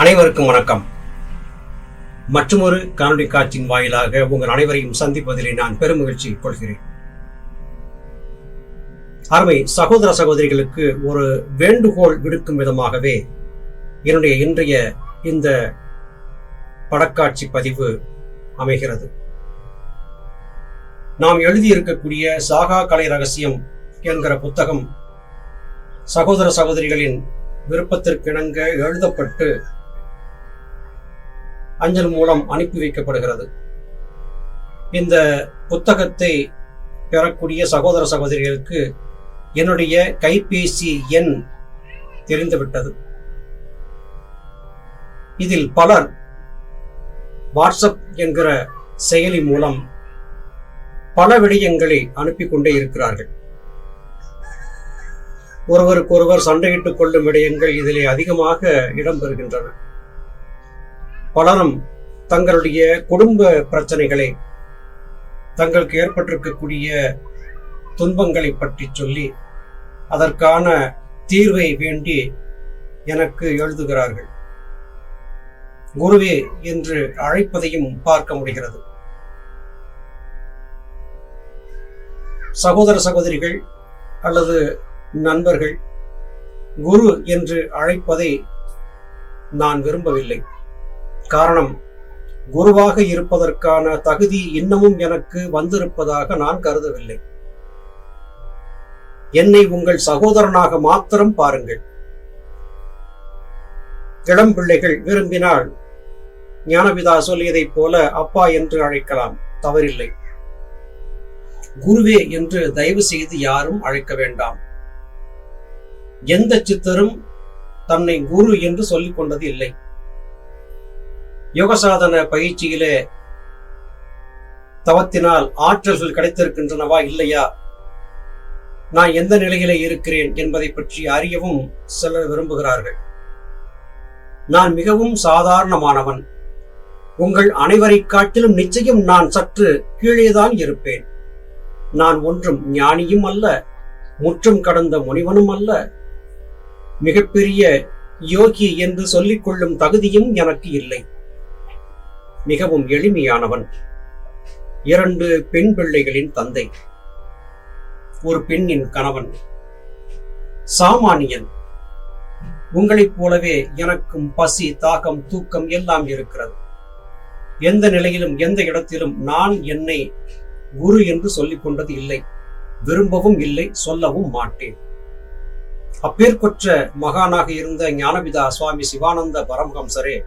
அனைவருக்கும் வணக்கம். மற்றொரு காணொலி காட்சியின் வாயிலாக உங்கள் அனைவரையும் சந்திப்பதிலே நான் பெருமகிழ்ச்சி கொள்கிறேன். அருமை சகோதர சகோதரிகளுக்கு ஒரு வேண்டுகோள் விடுக்கும் விதமாகவே என்னுடைய இன்றைய இந்த படக்காட்சி பதிவு அமைகிறது. நாம் எழுதியிருக்கக்கூடிய சாகா கலை ரகசியம் என்கிற புத்தகம் சகோதர சகோதரிகளின் விருப்பத்திற்கிணங்க எழுதப்பட்டு அஞ்சல் மூலம் அனுப்பி வைக்கப்படுகிறது. இந்த புத்தகத்தை பெறக்கூடிய சகோதர சகோதரிகளுக்கு என்னுடைய கைபேசி எண் தெரிந்துவிட்டது. இதில் பலர் வாட்ஸ்அப் என்கிற செயலி மூலம் பல விடயங்களை அனுப்பி கொண்டே இருக்கிறார்கள். ஒருவருக்கொருவர் சண்டையிட்டுக் கொள்ளும் விடயங்கள் இதிலே அதிகமாக இடம்பெறுகின்றன. பலரும் தங்களுடைய குடும்ப பிரச்சனைகளை தங்களுக்கு ஏற்பட்டிருக்கக்கூடிய துன்பங்களை பற்றி சொல்லி அதற்கான தீர்வை வேண்டி எனக்கு எழுதுகிறார்கள். குருவே என்று அழைப்பதையும் பார்க்க முடிகிறது. சகோதர சகோதரிகள் அல்லது நண்பர்கள் குரு என்று அழைப்பதை நான் விரும்பவில்லை. காரணம் குருவாக இருப்பதற்கான தகுதி இன்னமும் எனக்கு வந்திருப்பதாக நான் கருதவில்லை. என்னை உங்கள் சகோதரனாக மாத்திரம் பாருங்கள். இளம் பிள்ளைகள் விரும்பினால் ஞானபிதா சொல்லியதைப் போல அப்பா என்று அழைக்கலாம் தவறில்லை. குருவே என்று தயவு செய்து யாரும் அழைக்க வேண்டாம். எந்த சித்தரும் தன்னை குரு என்று சொல்லிக் கொண்டது இல்லை. யோகசாதன பயிற்சியிலே தவத்தினால் ஆற்றல்கள் கிடைத்திருக்கின்றனவா இல்லையா? நான் எந்த நிலையிலே இருக்கிறேன் என்பதை பற்றி அறியவும் சிலர் விரும்புகிறார்கள். நான் மிகவும் சாதாரணமானவன். உங்கள் அனைவரை காட்டிலும் நிச்சயம் நான் சற்று கீழேதான் இருப்பேன். நான் ஒன்றும் ஞானியும் அல்ல முற்றும் கடந்த முனிவனும் அல்ல. மிகப்பெரிய யோகி என்று சொல்லிக்கொள்ளும் தகுதியும் எனக்கு இல்லை. மிகவும் எளிமையானவன். இரண்டு பெண் பிள்ளைகளின் தந்தை. ஒரு பெண்ணின் கணவன். சாமானியன். உங்களைப் போலவே எனக்கும் பசி தாகம் தூக்கம் எல்லாம் இருக்கிறது. எந்த நிலையிலும் எந்த இடத்திலும் நான் என்னை குரு என்று சொல்லிக் கொண்டது இல்லை. விரும்பவும் இல்லை சொல்லவும் மாட்டேன். அப்பேற்பற்ற மகானாக இருந்த ஞானபிதா சுவாமி சிவானந்த பரமஹம்சரே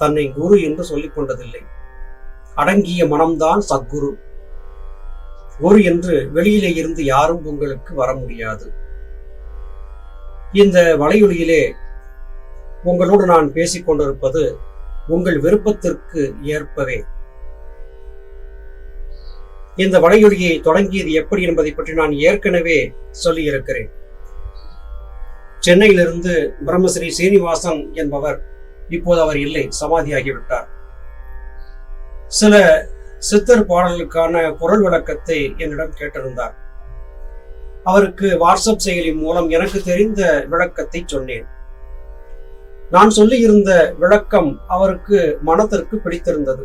தன்னை குரு என்று சொல்லிக் கொண்டதில்லை. அடங்கிய மனம்தான் சத்குரு. குரு என்று வெளியிலே இருந்து யாரும் உங்களுக்கு வர முடியாது. இந்த வலையொலியிலே உங்களோடு நான் பேசிக் கொண்டிருப்பது உங்கள் விருப்பத்திற்கு ஏற்பவே. இந்த வலையொலியை தொடங்கியது எப்படி என்பதை பற்றி நான் ஏற்கனவே சொல்லியிருக்கிறேன். சென்னையிலிருந்து பிரம்மஸ்ரீ சீனிவாசன் என்பவர் இப்போது அவர் இல்லை சமாதியாகிவிட்டார் சில சித்தர் பாடலுக்கான குரல் விளக்கத்தை என்னிடம் கேட்டிருந்தார். அவருக்கு வாட்ஸ்அப் செயலி மூலம் எனக்கு தெரிந்த விளக்கத்தை சொன்னேன். நான் சொல்லியிருந்த விளக்கம் அவருக்கு மனத்திற்கு பிடித்திருந்தது.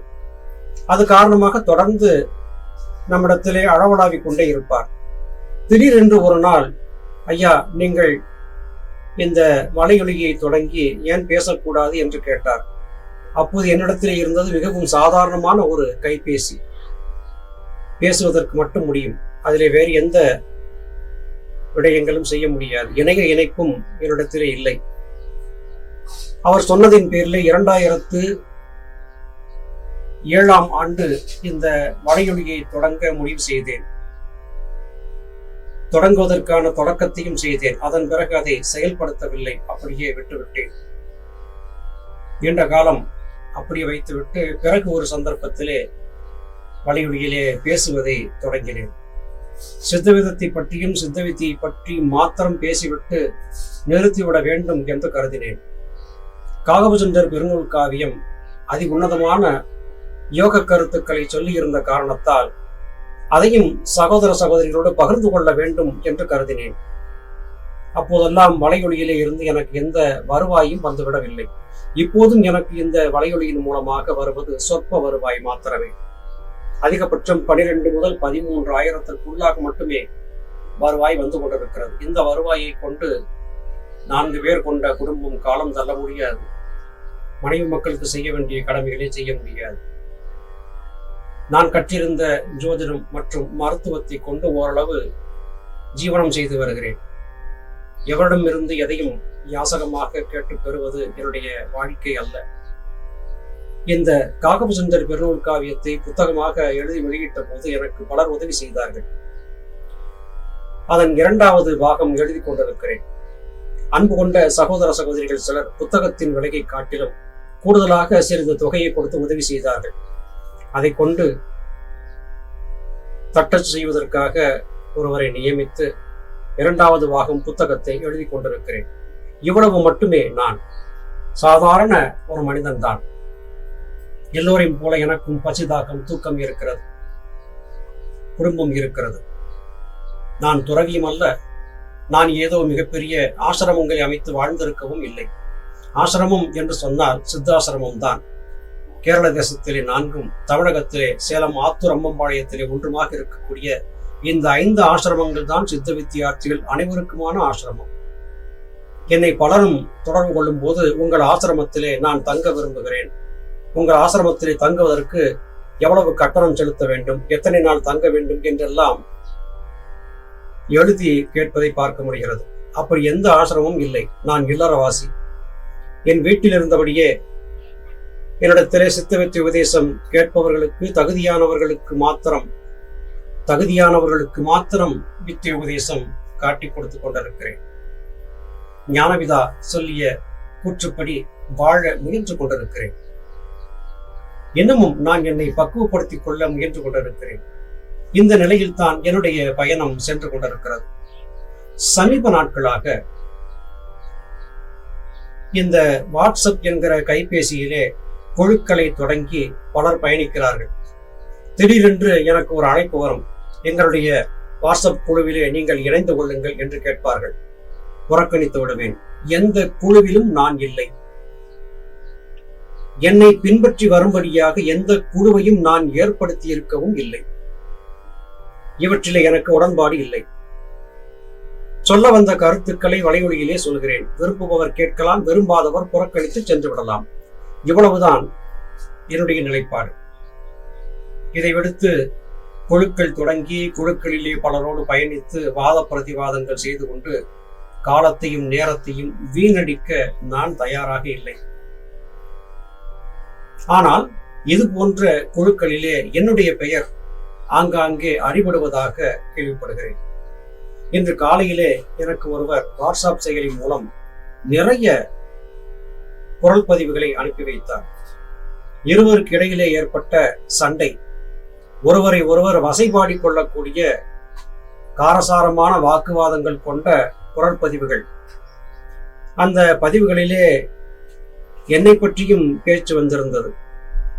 அது காரணமாக தொடர்ந்து நம்மிடத்திலே அளவலாவிக் கொண்டே இருப்பார். திடீரென்று ஒரு நாள் ஐயா நீங்கள் இந்த வலையொலியை தொடங்கி ஏன் பேசக்கூடாது என்று கேட்டார். அப்போது என்னிடத்தில் இருந்தது மிகவும் சாதாரணமான ஒரு கைபேசி. பேசுவதற்கு மட்டும் முடியும். அதிலே வேறு எந்த விடயங்களும் செய்ய முடியாது. இணைய இணைப்பும் என்னிடத்திலே இல்லை. அவர் சொன்னதின் பேரில் இரண்டாயிரத்து ஏழாம் ஆண்டு இந்த வலையொலியை தொடங்க முடிவு செய்தேன். தொடங்குவதற்கான தொடக்கத்தையும் செய்தேன். அதன் பிறகு அதை செயல்படுத்தவில்லை. அப்படியே விட்டுவிட்டேன். நீண்ட காலம் அப்படியே வைத்துவிட்டு பிறகு ஒரு சந்தர்ப்பத்திலே வலையொலியிலே பேசுவதை தொடங்கினேன். சித்தவிதத்தை பற்றியும் சித்தவித்தை பற்றி மாத்திரம் பேசிவிட்டு நிறுத்திவிட வேண்டும் என்று கருதினேன். காகபசுந்தர் பெருநூல் காவியம் அதி உன்னதமான யோக கருத்துக்களை சொல்லியிருந்த காரணத்தால் அதையும் சகோதர சகோதரிகளோடு பகிர்ந்து கொள்ள வேண்டும் என்று கருதினேன். அப்போதெல்லாம் வலையொலியிலே இருந்து எனக்கு எந்த வருவாயும் வந்துவிடவில்லை. இப்போதும் எனக்கு இந்த வலையொலியின் மூலமாக வருவது சொற்ப வருவாய் மாத்திரமே. அதிகபட்சம் பனிரெண்டு முதல் பதிமூன்று ஆயிரத்திற்குள்ளாக மட்டுமே வருவாய் வந்து கொண்டிருக்கிறது. இந்த வருவாயை கொண்டு நான்கு பேர் கொண்ட குடும்பம் காலம் தள்ள முடியாது மனைவி மக்களுக்கு செய்ய வேண்டிய கடமைகளை செய்ய முடியாது. நான் கற்றிருந்த ஜோதிடம் மற்றும் மருத்துவத்தை கொண்டு ஓரளவு ஜீவனம் செய்து வருகிறேன். எவரிடமிருந்து எதையும் யாசகமாக கேட்டு பெறுவது என்னுடைய வாழ்க்கை அல்ல. இந்த காகபசுந்தர் பெருநூல் காவியத்தை புத்தகமாக எழுதி வெளியிட்ட போது எனக்கு பலர் உதவி செய்தார்கள். அதன் இரண்டாவது பாகம் எழுதி கொண்டிருக்கிறேன். அன்பு கொண்ட சகோதர சகோதரிகள் சிலர் புத்தகத்தின் விலையை காட்டிலும் கூடுதலாக சிறிது தொகையை கொடுத்து உதவி செய்தார்கள். அதை கொண்டு தட்டச்சு செய்வதற்காக ஒருவரை நியமித்து இரண்டாவது வாகும் புத்தகத்தை எழுதி கொண்டிருக்கிறேன். இவ்வளவு மட்டுமே நான். சாதாரண ஒரு மனிதன்தான் எல்லோரையும் போல எனக்கும் பசிதாக்கம் தூக்கம் இருக்கிறது. குடும்பம் இருக்கிறது. நான் துறவியும் அல்ல. நான் ஏதோ மிகப்பெரிய ஆசிரமங்களை அமைத்து வாழ்ந்திருக்கவும் இல்லை. ஆசிரமம் என்று சொன்னால் சித்தாசிரமம் தான் கேரள தேசத்திலே நான்கும் தமிழகத்திலே சேலம் ஆத்தூர் அம்மம்பாளையத்திலே ஒன்றுமாக இருக்கக்கூடிய இந்த ஐந்து ஆசிரமங்கள் தான் சித்த வித்தியார்த்திகள் அனைவருக்குமான ஆசிரமம். என்னை பலரும் தொடர்பு கொள்ளும் போது உங்கள் ஆசிரமத்திலே நான் தங்க விரும்புகிறேன். உங்கள் ஆசிரமத்திலே தங்குவதற்கு எவ்வளவு கட்டணம் செலுத்த வேண்டும் எத்தனை நாள் தங்க வேண்டும் என்றெல்லாம் எழுதி கேட்பதை பார்க்க முடிகிறது. அப்படி எந்த ஆசிரமும் இல்லை. நான் இல்லறவாசி. என் வீட்டில் இருந்தபடியே என்னிடத்திலே சித்தவித்து உபதேசம் கேட்பவர்களுக்கு தகுதியானவர்களுக்கு மாத்திரம் தகுதியானவர்களுக்கு மாத்திரம் வித்திய உபதேசம் காட்டி கொடுத்து கொண்டிருக்கிறேன். ஞானவிதா சொல்லிய கூற்றுப்படி வாழ முயன்று கொண்டிருக்கிறேன். இன்னமும் நான் என்னை பக்குவப்படுத்திக் கொள்ள முயன்று கொண்டிருக்கிறேன். இந்த நிலையில் தான் என்னுடைய பயணம் சென்று கொண்டிருக்கிறது. சமீப நாட்களாக இந்த வாட்ஸ்அப் என்கிற கைபேசியிலே குழுக்களை தொடங்கி பலர் பயணிக்கிறார்கள். திடீரென்று எனக்கு ஒரு அழைப்பு வரும். எங்களுடைய வாட்ஸ்அப் குழுவிலே நீங்கள் இணைந்து கொள்ளுங்கள் என்று கேட்பார்கள். புறக்கணித்து விடுவேன். எந்த குழுவிலும் நான் இல்லை. என்னை பின்பற்றி வரும்படியாக எந்த குழுவையும் நான் ஏற்படுத்தி இருக்கவும் இல்லை. இவற்றிலே எனக்கு உடன்பாடு இல்லை. சொல்ல வந்த கருத்துக்களை வலைவழியிலே சொல்கிறேன். விரும்புபவர் கேட்கலாம் விரும்பாதவர் புறக்கணித்து சென்று விடலாம். இவ்வளவுதான் என்னுடைய நிலைப்பாடு. இதை விடுத்து குழுக்கள் தொடங்கி குழுக்களிலே பலரோடு பயணித்து வாத பிரதிவாதங்கள் செய்து கொண்டு காலத்தையும் நேரத்தையும் வீணடிக்க நான் தயாராக இல்லை. ஆனால் இது போன்ற குழுக்களிலே என்னுடைய பெயர் ஆங்காங்கே அடிபடுவதாக கேள்விப்படுகிறேன். இன்று காலையிலே எனக்கு ஒருவர் வாட்ஸ்அப் செயலி மூலம் நிறைய குரல் பதிவுகளை அனுப்பி வைத்தார் இருவருக்கு இடையிலே ஏற்பட்ட சண்டை ஒருவரை ஒருவர் வசைபாடி கொள்ளக்கூடிய காரசாரமான வாக்குவாதங்கள் கொண்ட குரல் பதிவுகள். அந்த பதிவுகளிலே என்னை பற்றியும் பேச்சு வந்திருந்தது.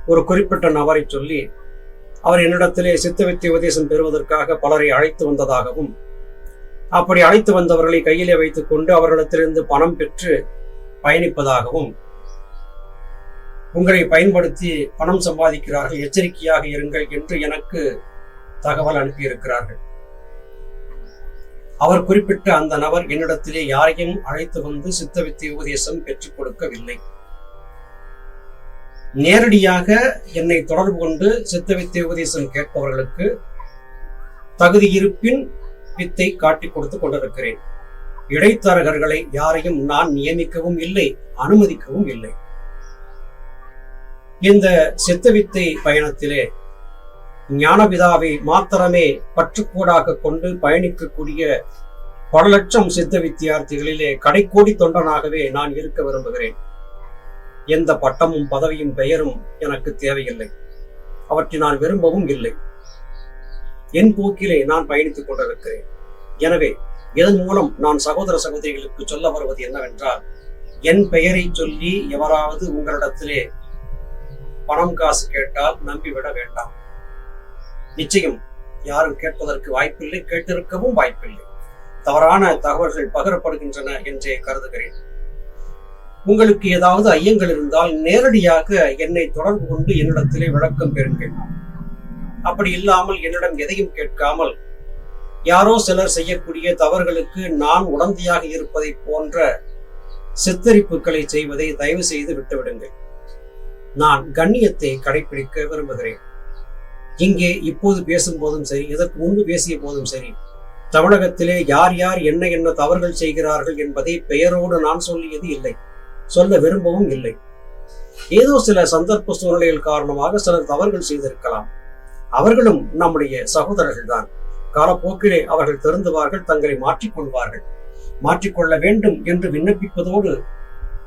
ஒரு குறிப்பிட்ட நபரை சொல்லி அவர் என்னிடத்திலே சித்தவித்தை உபதேசம் பெறுவதற்காக பலரை அழைத்து வந்ததாகவும் அப்படி அழைத்து வந்தவர்களை கையிலே வைத்துக்கொண்டு கொண்டு அவர்களிடத்திலிருந்து பணம் பெற்று பயணிப்பதாகவும் உங்களை பயன்படுத்தி பணம் சம்பாதிக்கிறார்கள் எச்சரிக்கையாக இருங்கள் என்று எனக்கு தகவல் அனுப்பியிருக்கிறார்கள். அவர் குறிப்பிட்ட அந்த நபர் என்னிடத்திலே யாரையும் அழைத்து வந்து சித்தவித்தை உபதேசம் பெற்றுக் கொடுக்கவில்லை. நேரடியாக என்னை தொடர்பு கொண்டு சித்தவித்தை உபதேசம் கேட்பவர்களுக்கு தகுதி இருப்பின் வித்தை காட்டிக் கொடுத்து கொண்டிருக்கிறேன். இடைத்தரகர்களை யாரையும் நான் நியமிக்கவும் இல்லை அனுமதிக்கவும் இல்லை. இந்த சித்தவித்தை பயணத்திலே ஞானபிதாவை மாத்திரமே பற்றுக்கூடாக கொண்டு பயணிக்கக்கூடிய பல லட்சம் சித்த வித்தியார்த்திகளிலே கடைக்கோடி தொண்டனாகவே நான் இருக்க விரும்புகிறேன். எந்த பட்டமும் பதவியும் பெயரும் எனக்கு தேவையில்லை. அவற்றை நான் விரும்பவும் இல்லை. என் போக்கிலே நான் பயணித்துக் கொண்டிருக்கிறேன். எனவே இதன் மூலம் நான் சகோதர சகோதரிகளுக்கு சொல்ல வருவது என்னவென்றால் என் பெயரை சொல்லி எவராவது உங்களிடத்திலே பணம் காசு கேட்டால் நம்பிவிட வேண்டாம். நிச்சயம் யாரும் கேட்பதற்கு வாய்ப்பில்லை கேட்டிருக்கவும் வாய்ப்பில்லை. தவறான தகவல்கள் பகிரப்படுகின்றன என்றே கருதுகிறேன். உங்களுக்கு ஏதாவது ஐயங்கள் இருந்தால் நேரடியாக என்னை தொடர்பு கொண்டு என்னிடத்திலே விளக்கம் பெறுங்கள். அப்படி இல்லாமல் என்னிடம் எதையும் கேட்காமல் யாரோ சிலர் செய்யக்கூடிய தவறுகளுக்கு நான் உடந்தையாக இருப்பதை போன்ற சித்தரிப்புகளை செய்வதை தயவு செய்து விட்டுவிடுங்கள். நான் கண்ணியத்தை கடைபிடிக்க விரும்புகிறேன். இங்கே இப்போது பேசும் போதும் சரி இதற்கு முன்பு பேசிய போதும் சரி தமிழகத்திலே யார் யார் என்ன என்ன தவறுகள் செய்கிறார்கள் என்பதை பெயரோடு நான் சொல்லியது இல்லை. சொல்ல விரும்பவும் இல்லை. ஏதோ சில சந்தர்ப்ப சூழ்நிலைகள் காரணமாக சிலர் தவறுகள் செய்திருக்கலாம். அவர்களும் நம்முடைய சகோதரர்கள் தான் காலப்போக்கிலே அவர்கள் திருந்துவார்கள் தங்களை மாற்றிக்கொள்வார்கள். மாற்றிக்கொள்ள வேண்டும் என்று விண்ணப்பிப்பதோடு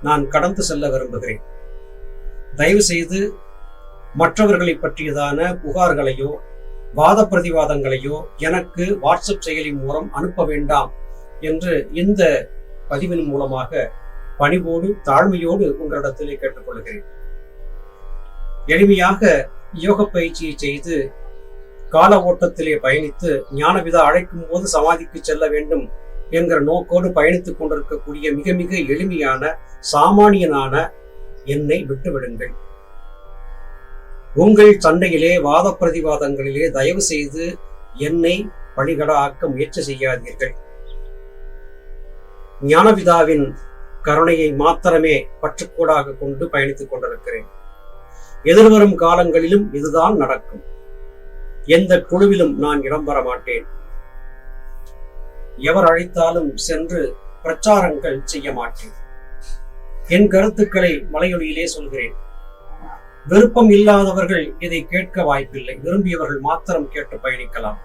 நான் கடந்து செல்ல விரும்புகிறேன். தயவு செய்து மற்றவர்களை பற்றியதான புகார்களையோ வாத பிரதிவாதங்களையோ எனக்கு வாட்ஸ்அப் செயலி மூலம் அனுப்ப வேண்டாம் என்று இந்த பதிவின் மூலமாக பணிவோடு தாழ்மையோடு உங்களிடத்திலே கேட்டுக்கொள்கிறேன். எளிமையாக யோக பயிற்சியை செய்து கால ஓட்டத்திலே பயணித்து ஞானவிதா அழைக்கும் போது சமாதிக்கு செல்ல வேண்டும் என்கிற நோக்கோடு பயணித்துக் கொண்டிருக்கக்கூடிய மிக மிக எளிமையான சாமானியனான என்னை விட்டுவிடுங்கள். உங்கள் சண்டையிலே வாத பிரதிவாதங்களிலே தயவு செய்து என்னை பணிகட ஆக்க முயற்சி செய்யாதீர்கள். ஞானபிதாவின் கருணையை மாத்திரமே பற்றுக்கோடாக கொண்டு பயணித்துக் கொண்டிருக்கிறேன். எதிர்வரும் காலங்களிலும் இதுதான் நடக்கும். எந்த குழுவிலும் நான் இடம்பெற மாட்டேன். எவர் அழைத்தாலும் சென்று பிரச்சாரங்கள் செய்ய மாட்டேன். என் கருத்துக்களை மலையொலியிலே சொல்கிறேன். விருப்பம் இல்லாதவர்கள் இதை கேட்க வாய்ப்பில்லை. விரும்பியவர்கள் மாத்திரம் கேட்டு பயணிக்கலாம்.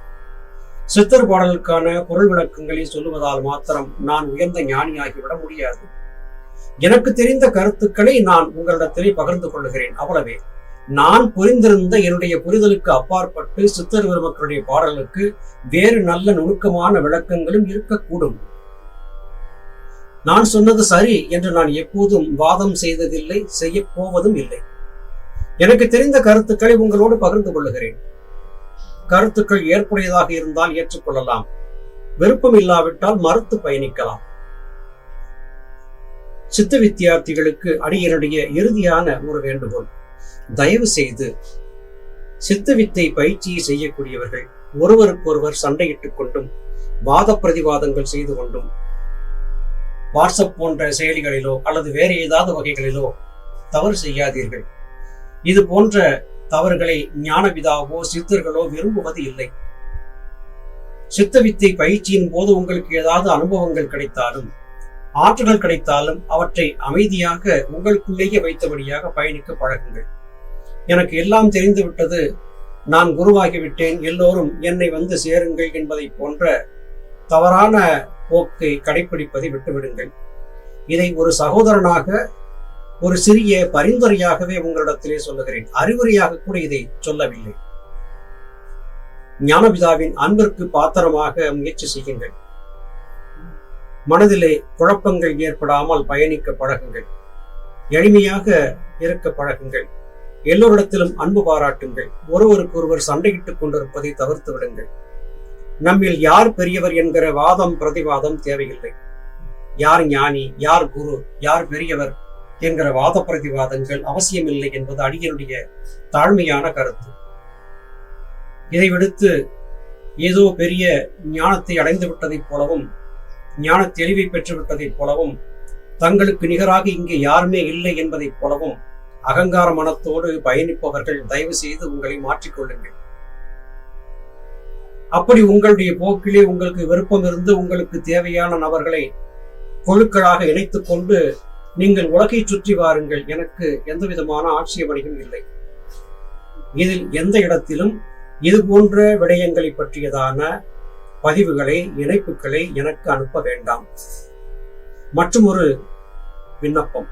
சித்தர் பாடலுக்கான பொருள் விளக்கங்களை சொல்லுவதால் மாத்திரம் நான் உயர்ந்த ஞானியாகிவிட முடியாது. எனக்கு தெரிந்த கருத்துக்களை நான் உங்களிடத்திலே பகிர்ந்து கொள்கிறேன் அவ்வளவே. நான் புரிந்திருந்த என்னுடைய புரிதலுக்கு அப்பாற்பட்டு சித்தர் பெருமக்களுடைய பாடலுக்கு வேறு நல்ல நுணுக்கமான விளக்கங்களும் இருக்கக்கூடும். நான் சொன்னது சரி என்று நான் எப்போதும் வாதம் செய்ததில்லை செய்ய போவதும் இல்லை. எனக்கு தெரிந்த கருத்துக்களை உங்களோடு பகிர்ந்து கொள்ளுகிறேன். கருத்துக்கள் ஏற்புடையதாக இருந்தால் ஏற்றுக்கொள்ளலாம். விருப்பம் இல்லாவிட்டால் மறுத்து பயணிக்கலாம். சித்த வித்தியார்த்திகளுக்கு அடியனுடைய இறுதியான ஒரு வேண்டுகோள். தயவு செய்து சித்த வித்தை பயிற்சியை செய்யக்கூடியவர்கள் ஒருவருக்கொருவர் சண்டையிட்டுக் கொண்டும் வாத பிரதிவாதங்கள் செய்து கொண்டும் வாட்ஸ்அப் போன்ற செயலிகளிலோ அல்லது வேறு ஏதாவது வகைகளிலோ தவறு செய்யாதீர்கள். இது போன்ற தவறுகளை ஞானவிதாவோ சித்தர்களோ விரும்புவது இல்லை. சித்த வித்தை பயிற்சியின் போது உங்களுக்கு ஏதாவது அனுபவங்கள் கிடைத்தாலும் ஆற்றுகள் கிடைத்தாலும் அவற்றை அமைதியாக உங்களுக்குள்ளேயே வைத்தபடியாக பயணிக்க பழகுங்கள். எனக்கு எல்லாம் தெரிந்து விட்டது நான் குருவாகிவிட்டேன். எல்லோரும் என்னை வந்து சேருங்கள் என்பதை போன்ற தவறான போக்கை கடைபிடிப்பதை விட்டுவிடுங்கள். இதை ஒரு சகோதரனாக ஒரு சிறிய பரிந்துரையாகவே உங்களிடத்திலே சொல்லுகிறேன். அறிவுரையாக கூட இதை சொல்லவில்லை. ஞானபிதாவின் அன்பிற்கு பாத்திரமாக முயற்சி செய்யுங்கள். மனதிலே குழப்பங்கள் ஏற்படாமல் பயணிக்க பழகுங்கள். எளிமையாக இருக்க பழகுங்கள். எல்லோரிடத்திலும் அன்பு பாராட்டுங்கள். ஒருவருக்கொருவர் சண்டையிட்டுக் கொண்டிருப்பதை தவிர்த்து விடுங்கள். நம்மில் யார் பெரியவர் என்கிற வாதம் பிரதிவாதம் தேவையில்லை. யார் ஞானி யார் குரு யார் பெரியவர் என்கிற வாத பிரதிவாதங்கள் அவசியமில்லை என்பது அடியனுடைய தாழ்மையான கருத்து. இதை விடுத்து ஏதோ பெரிய ஞானத்தை அடைந்து விட்டதைப் போலவும் ஞான தெளிவை பெற்று விட்டதைப் போலவும் தங்களுக்கு நிகராக இங்கே யாருமே இல்லை என்பதைப் போலவும் அகங்கார மனத்தோடு பயணிப்பவர்கள் தயவு செய்து உங்களை மாற்றிக்கொள்ளுங்கள். அப்படி உங்களுடைய போக்கிலே உங்களுக்கு விருப்பம் இருந்து உங்களுக்கு தேவையான நபர்களை குழுக்களாக இணைத்துக் கொண்டு நீங்கள் உலகை சுற்றி வாருங்கள். எனக்கு எந்த விதமான ஆட்சேபனையும் இல்லை. இதில் எந்த இடத்திலும் இது போன்ற விடயங்களை பற்றியதான பதிவுகளை இணைப்புகளை எனக்கு அனுப்ப வேண்டாம். மற்றும் ஒரு விண்ணப்பம்.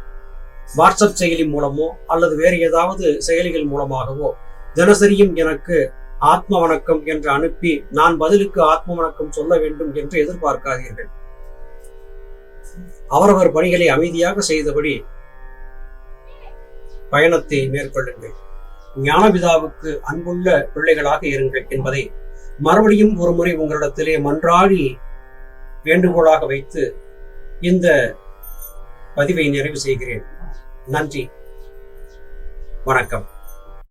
வாட்ஸ்அப் செயலி மூலமோ அல்லது வேறு ஏதாவது செயலிகள் மூலமாகவோ தினசரியும் எனக்கு ஆத்ம வணக்கம் என்று அனுப்பி நான் பதிலுக்கு ஆத்ம வணக்கம் சொல்ல வேண்டும் என்று எதிர்பார்க்காதீர்கள். அவரவர் பணிகளை அமைதியாக செய்தபடி பயணத்தை மேற்கொள்ளுங்கள். ஞானபிதாவுக்கு அன்புள்ள பிள்ளைகளாக இருங்கள் என்பதை மறுபடியும் ஒரு முறை உங்களிடத்திலே மன்றாடி வேண்டுகோளாக வைத்து இந்த பதிவை நிறைவு செய்கிறேன். நன்றி. வணக்கம்.